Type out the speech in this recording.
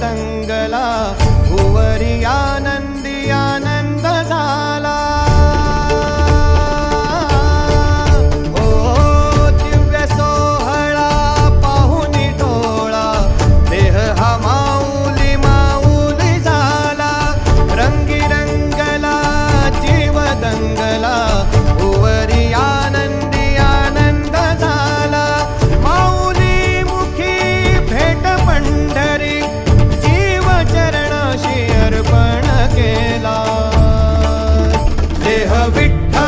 दंगला விட்டா